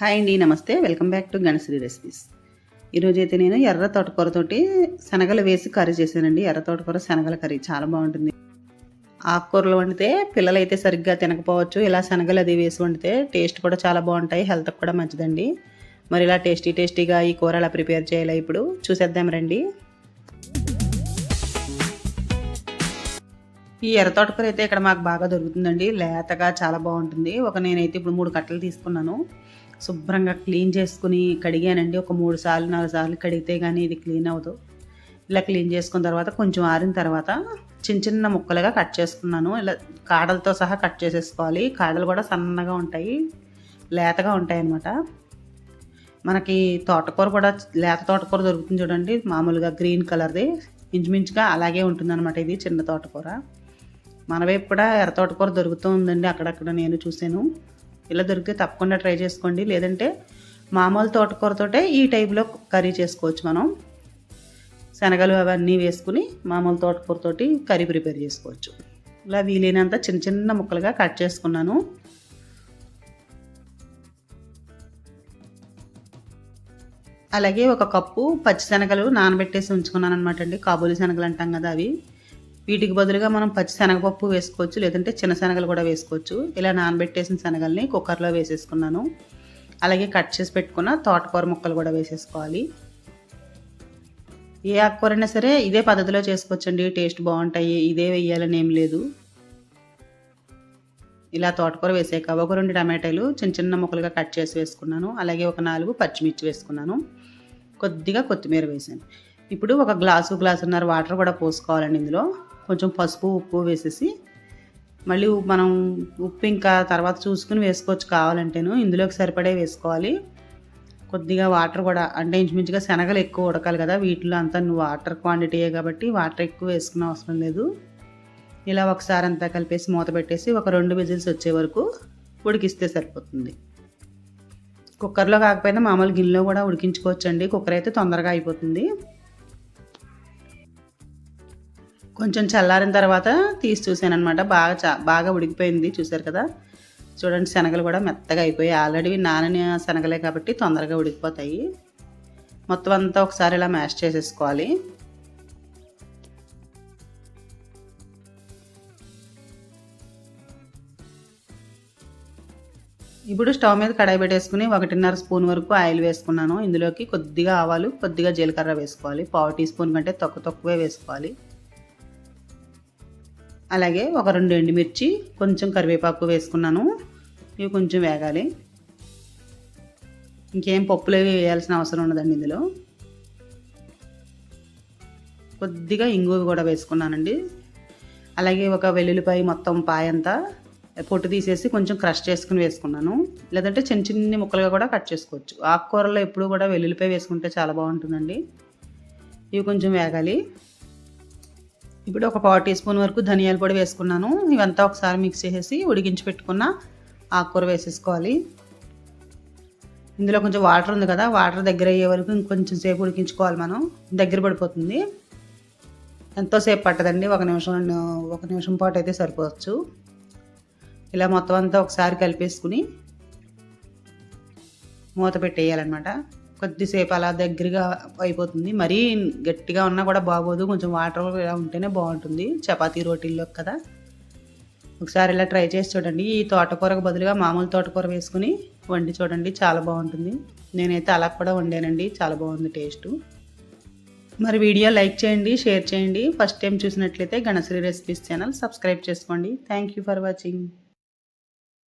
Hi అండి నమస్తే. Welcome back to Ganasri recipes. ఈరోజు అయితే నేను ఎర్ర తోటకూరతోటి శనగలు వేసి కర్రీ చేశానండి. ఎర్ర తోటకూర శనగల కర్రీ చాలా బాగుంటుంది. ఆకుకూరలు వండితే పిల్లలు అయితే సరిగ్గా తినకపోవచ్చు. ఇలా శనగలు అది వేసి వండితే టేస్ట్ కూడా చాలా బాగుంటాయి. హెల్త్కి కూడా మంచిదండి. మరి ఇలా టేస్టీ టేస్టీగా ఈ కూర ఎలా ప్రిపేర్ చేయాలి ఇప్పుడు చూసేద్దాం రండి. ఈ ఎర్ర తోటకూర అయితే ఇక్కడ మాకు బాగా దొరుకుతుందండి. లేతగా చాలా బాగుంటుంది. ఒక నేనైతే ఇప్పుడు మూడు కట్టలు తీసుకున్నాను. శుభ్రంగా క్లీన్ చేసుకుని కడిగానండి. ఒక మూడు సార్లు నాలుగు సార్లు కడిగితే కానీ ఇది క్లీన్ అవ్వదు. ఇలా క్లీన్ చేసుకున్న తర్వాత కొంచెం ఆరిన తర్వాత చిన్న చిన్న ముక్కలుగా కట్ చేసుకున్నాను. ఇలా కాడలతో సహా కట్ చేసేసుకోవాలి. కాడలు కూడా సన్నగా ఉంటాయి లేతగా ఉంటాయి అన్నమాట మనకి తోటకూర కూడా లేత తోటకూర దొరుకుతుంది చూడండి. మామూలుగా గ్రీన్ కలర్ది. ఇంచుమించుగా అలాగే ఉంటుందన్నమాట ఇది చిన్న తోటకూర. మన వైపు కూడా ఎర్ర తోటకూర దొరుకుతూ ఉందండి అక్కడక్కడ నేను చూశాను. ఇలా దొరికితే తప్పకుండా ట్రై చేసుకోండి. లేదంటే మామూలు తోటకూరతోటే ఈ టైప్లో కర్రీ చేసుకోవచ్చు మనం. శనగలు అవన్నీ వేసుకుని మామూలు తోటకూరతోటి కర్రీ ప్రిపేర్ చేసుకోవచ్చు. ఇలా వీలైనంత చిన్న చిన్న ముక్కలుగా కట్ చేసుకున్నాను. అలాగే ఒక కప్పు పచ్చి శనగలు నానబెట్టేసి ఉంచుకున్నాను అనమాట అండి. కాబూలి శనగలు అంటాం కదా అవి. వీటికి బదులుగా మనం పచ్చి శనగపప్పు వేసుకోవచ్చు లేదంటే చిన్న శనగలు కూడా వేసుకోవచ్చు. ఇలా నానబెట్టేసిన శనగల్ని కుక్కర్లో వేసేసుకున్నాను. అలాగే కట్ చేసి పెట్టుకున్న తోటకూర ముక్కలు కూడా వేసేసుకోవాలి. ఏ ఆకుకూరైనా సరే ఇదే పద్ధతిలో చేసుకోవచ్చండి. టేస్ట్ బాగుంటాయి. ఇదే వేయాలని ఏం లేదు. ఇలా తోటకూర వేసాక ఒక రెండు టమాటాలు చిన్న చిన్న ముక్కలుగా కట్ చేసి వేసుకున్నాను. అలాగే ఒక నాలుగు పచ్చిమిర్చి వేసుకున్నాను. కొద్దిగా కొత్తిమీర వేసాను. ఇప్పుడు ఒక గ్లాసు గ్లాసున్నర వాటర్ కూడా పోసుకోవాలండి ఇందులో. కొంచెం పసుపు ఉప్పు వేసేసి మళ్ళీ మనం ఉప్పు ఇంకా తర్వాత చూసుకుని వేసుకోవచ్చు కావాలంటేను. ఇందులోకి సరిపడే వేసుకోవాలి. కొద్దిగా వాటర్ కూడా అంటే ఇంచుమించుగా శనగలు ఎక్కువ ఉడకాలి కదా. వీటిలో అంతా వాటర్ క్వాంటిటీయే కాబట్టి వాటర్ ఎక్కువ వేసుకునే అవసరం లేదు. ఇలా ఒకసారి అంతా కలిపేసి మూత పెట్టేసి ఒక రెండు విజిల్స్ వచ్చే వరకు ఉడికిస్తే సరిపోతుంది. కుక్కర్లో కాకపోయినా మామూలు గిన్నెలో కూడా ఉడికించుకోవచ్చండి. కుక్కర్ అయితే తొందరగా అయిపోతుంది. కొంచెం చల్లారిన తర్వాత తీసి చూశాను అనమాట బాగా చా బాగా ఉడికిపోయింది చూసారు కదా? చూడండి శనగలు కూడా మెత్తగా అయిపోయాయి. ఆల్రెడీ నానని శనగలే కాబట్టి తొందరగా ఉడికిపోతాయి. మొత్తం అంతా ఒకసారి ఇలా మ్యాష్ చేసేసుకోవాలి. ఇప్పుడు స్టవ్ మీద కడాయి పెట్టేసుకుని ఒకటిన్నర స్పూన్ వరకు ఆయిల్ వేసుకున్నాను. ఇందులోకి కొద్దిగా ఆవాలు కొద్దిగా జీలకర్ర వేసుకోవాలి. పావు టీ స్పూన్ కంటే తక్కువ తక్కువే వేసుకోవాలి. అలాగే ఒక రెండు ఎండుమిర్చి కొంచెం కరివేపాకు వేసుకున్నాను. ఇవి కొంచెం వేగాలి. ఇంకేం పప్పులు అవి వేయాల్సిన అవసరం ఉండదండి ఇందులో. కొద్దిగా ఇంగువి కూడా వేసుకున్నానండి. అలాగే ఒక వెల్లుల్లిపాయ మొత్తం పాయంతా పొట్టు తీసేసి కొంచెం క్రష్ చేసుకుని వేసుకున్నాను. లేదంటే చిన్న చిన్ని ముక్కలుగా కూడా కట్ చేసుకోవచ్చు. ఆకుకూరలో ఎప్పుడు కూడా వెల్లుల్లిపాయ వేసుకుంటే చాలా బాగుంటుందండి. ఇవి కొంచెం వేగాలి. ఇప్పుడు ఒక పావు టీ స్పూన్ వరకు ధనియాల పొడి వేసుకున్నాను. ఇవంతా ఒకసారి మిక్స్ చేసేసి ఉడికించి పెట్టుకున్న ఆకుకూర వేసేసుకోవాలి. ఇందులో కొంచెం వాటర్ ఉంది కదా వాటర్ దగ్గర అయ్యే వరకు ఇంకొంచెం సేపు ఉడికించుకోవాలి మనం. దగ్గర పడిపోతుంది. ఎంతోసేపు పట్టదండి ఒక నిమిషం ఒక నిమిషం పాటు అయితే సరిపోవచ్చు. ఇలా మొత్తం అంతా ఒకసారి కలిపేసుకుని మూత పెట్టేయాలన్నమాట. కొద్దిసేపు అలా దగ్గరగా అయిపోతుంది. మరీ గట్టిగా ఉన్నా కూడా బాగోదు. కొంచెం వాటర్ ఇలా ఉంటేనే బాగుంటుంది. చపాతీ రోటీల్లో కదా. ఒకసారి ఇలా ట్రై చేసి చూడండి. ఈ తోటకూరకు బదులుగా మామూలు తోటకూర వేసుకుని వండి చూడండి. చాలా బాగుంటుంది. నేనైతే అలా కూడా వండానండి. చాలా బాగుంది టేస్ట్. మరి వీడియో లైక్ చేయండి షేర్ చేయండి. ఫస్ట్ టైం చూసినట్లయితే గణశ్రీ రెసిపీస్ ఛానల్ సబ్స్క్రైబ్ చేసుకోండి. Thank you for watching.